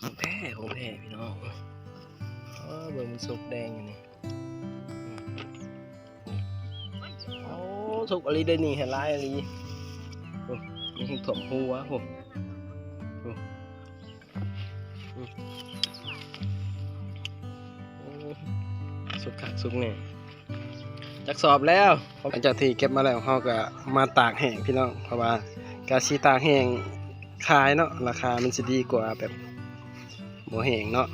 ของแท้ของแท้พี่น้องเออเบิ่งมันสุกแดงอยู่นี่โอ้สุกอะไรได้นี่เห็นลายอะไรโอ้มันคงถ่วมหัวโอ้โอ้อืมสุกคักสุกเนี่ยจักสอบแล้วหลังจากที่เก็บมาแล้วเขาก็มาตากแห้งพี่น้องเพราะว่ากาชีตากแห้งขายเนาะราคามันจะดีกว่าแบบ หมูแห้งเนาะ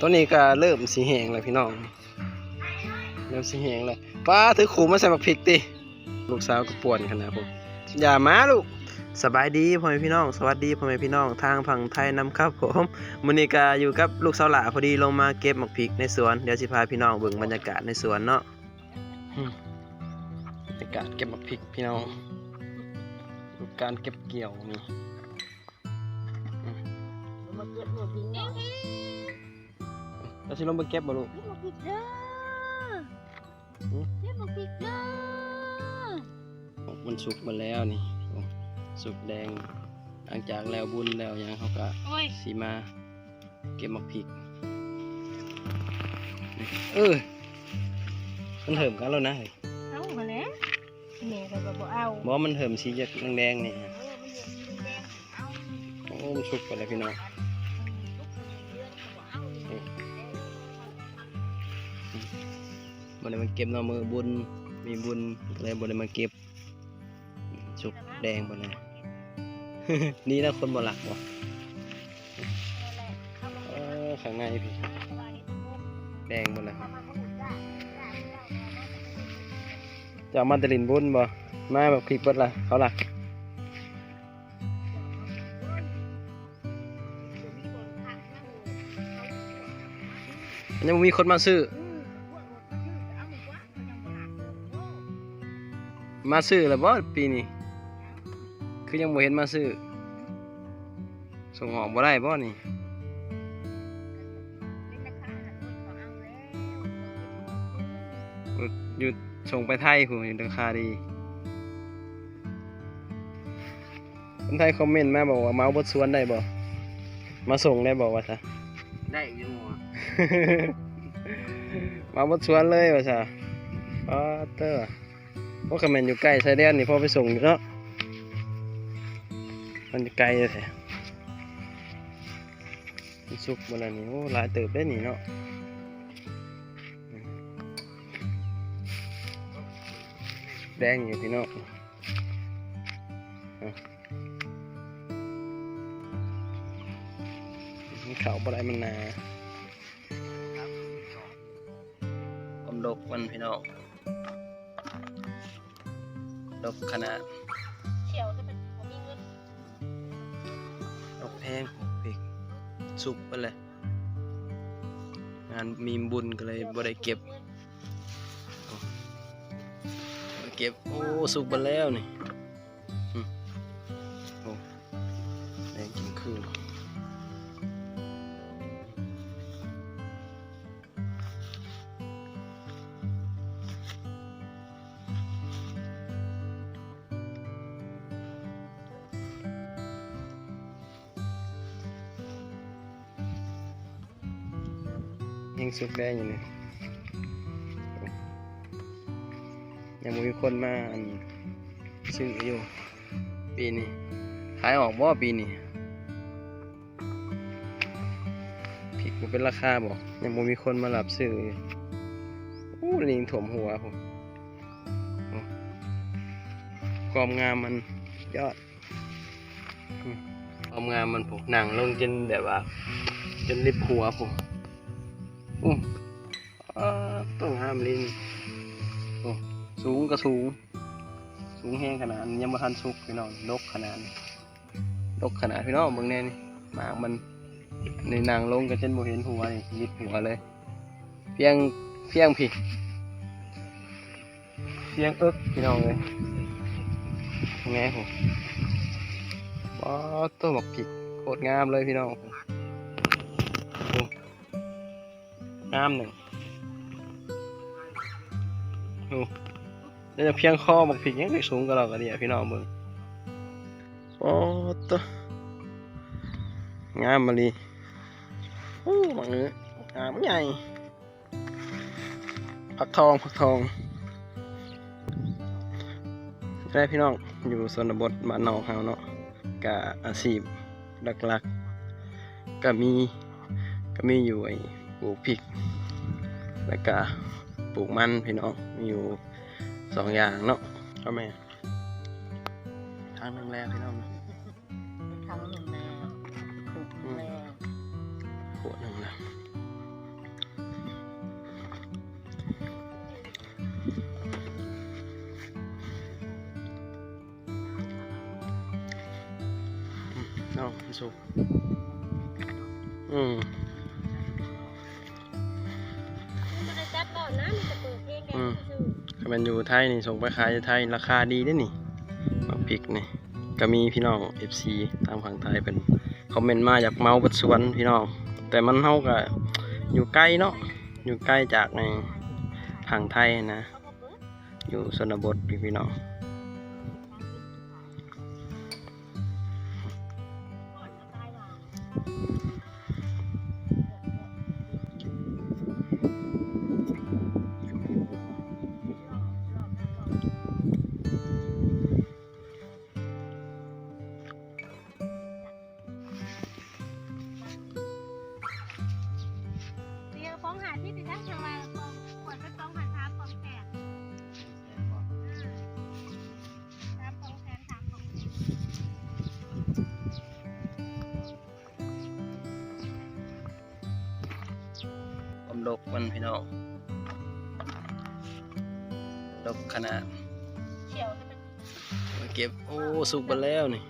ตัวนี้ก็เริ่มสีแห้งแล้วพี่น้อง เริ่มสีแห้งแล้วป้าถือขู่มาใส่บักพริกติลูกสาวก็ป่วนขนาดผมอย่ามาลูกสบายดีพ่อแม่พี่น้อง สวัสดีพ่อแม่พี่น้อง ทางฝั่งไทยนำครับผมมื้อนี้ก็อยู่กับลูกสาวหล่าพอดีลงมาเก็บหมกพริกในสวน เดี๋ยวสิพาพี่น้องเบิ่งบรรยากาศในสวนเนาะอืมบรรยากาศเก็บหมกพริกพี่น้อง การเก็บเกี่ยวนี่ กิดหัวพิงเนาะแล้วสิลงไปเก็บบ่ลูกเฮ้ยมาปิดเด้อหือเฮ้ยมาปิดเด้อมันสุกมาแล้วนี่โอ้สุกแดง หลังจากแล้วบุญแล้วยังเขาก็โอ้ยสีมาเก็บหมกพริก เออมันเหิมกันแล้วนะเฮ้ยเอามาแล้วแม่ก็บอกบ่เอาบอกว่ามันเหิมสีจากแดงๆนี่เออมันเหลืองสีแดงเอาโอ้มันสุกไปแล้วพี่น้อง บ่ได้มาเก็บเนามือบุญ มีบุญเลยบ่ได้มาเก็บสุกแดงบ่นะนี่นะคนบ่หลักบ่ข้างในพี่ แดงบ่นะจะมาตลินบุญบ่มาแบบพริกเบิดล่ะเขาล่ะยังมีคนมาซื้อ มาซื้อแล้วบ่ปีนี้คือยังบ่เห็นมาซื้อส่งออกบ่ได้บ่นี่อยู่ส่งไปไทยผู้อยู่ราคาดี คนไทยคอมเมนต์มาบอกว่าเมาส์บดสวนได้บ่มาส่งได้บอกว่าซะได้อยู่มาบดสวนเลยว่าซะอ๋อเตอร์ พวกคอมเมนต์อยู่ใกล้ชายแดนนี่พ่อไปส่งเนาะมันไกลเลยแท้มันสุกมาแล้วนี่โอ้หลายเติบได้นี่เนาะแดงอยู่พี่น้องเอามันเขาบ่ได้มันหนาความดกมันพี่น้อง ดกขนาดเฉียวจะเป็นบ่มีเงินดกแพงปีกสุกไปเลยงานมีบุญก็เลยบ่ได้เก็บเก็บ โอ้ สุกไปแล้วนี่อืมโอ้แดงจริงคือ ยังสุกแดงอยู่นี่โอ้ยังมีคนมาอันซื้ออยู่ ปีนี้ขายออกบ่ปีนี้ผิดมันเป็นราคาบ่ยังมีคนมารับซื้ออยู่อู้ลิงถมหัวผมโอ้ความงามมันยอดอืมความงามมันผมหนังลงจนแบบว่าจนริบหัวผม โอ้ต้องห้ามลิงโอ้สูงก็สูง สูงแห้งขนาดยังบ่ทันสุกพี่น้องดกขนาดนกขนาดพี่น้องเบิ่งแน่นี่หมากมันในนางลงก็เช่นบ่เห็นหัวนี่ยิดหัวเลย เพียงเพียงพี่เพียงเอิกพี่น้องเลยแง่ผมว้าตัวหมกผิกโคตรงามเลยพี่น้อง งามหนึ่งโอ้แล้วจะเพียงคอบักผิกยังไงสูงกว่าเราก็ดีอะพี่น้องเบิ่งโอ้ตัวงามมาลีโอ้บางเนื้องามใหญ่ผักทองผักทองได้พี่น้องอยู่สนบทบ้านนอกเฮาเนาะกะอาชีพหลักๆก็มีก็มีอยู่ไอ ปลูกพริก แล้วก็ปลูกมันพี่น้องมีอยู่สองอย่างเนาะก็แม่ทางหนึงแล้วพี่น้องทำหนึ่งนาถูกแล้วขวดหนึ่งแล้วอืมเนาะมันสุกอืม อนนะมันจะเปิดเพลงแกอืมซื่อถ้ามันอยู่ไทยนี่ส่งไปขายไทยราคาดีเด้อนี่บักพริกนี่ก็มีพี่น้อง FC ทางฝั่งไทยเป็นคอมเมนต์มาอยากเมาบัดสวนพี่น้อง แต่มันเฮาก็อยู่ใกล้เนาะอยู่ใกล้จากในฝั่งไทยนะๆเขาก็เปิดอยู่ชนบทพี่พี่น้อง ดกมันพี่น้องดกขนาดเฉียวจะเป็นมาเก็บโอ้สุกไปแล้วนี่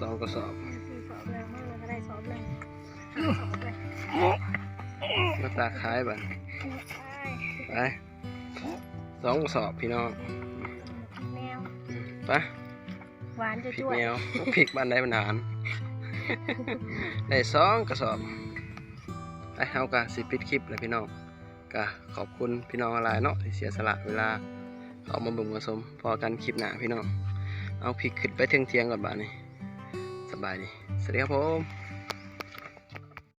สองกระสอบสี่สอบแล้วมากเลยก็ได้สอบเลยหาสอบเลยมาตากขายบันใช่ไปสองกระสอบพี่น้องแนวไปหวานจะพริกจ้วยแนวพริกบ้านได้บรรหารได้สองกระสอบไปเฮากะสิปิดคลิปเลยพี่น้องกะขอบคุณพี่น้องหลายเนาะที่เสียสละเวลาเขามาเบิ่งมาชมพอกันคลิปหน้าพี่น้องเอาพริกขึ้นไปเที่ยงเทียงๆก่อนบ้านนี้ สบายดี สวัสดีครับผม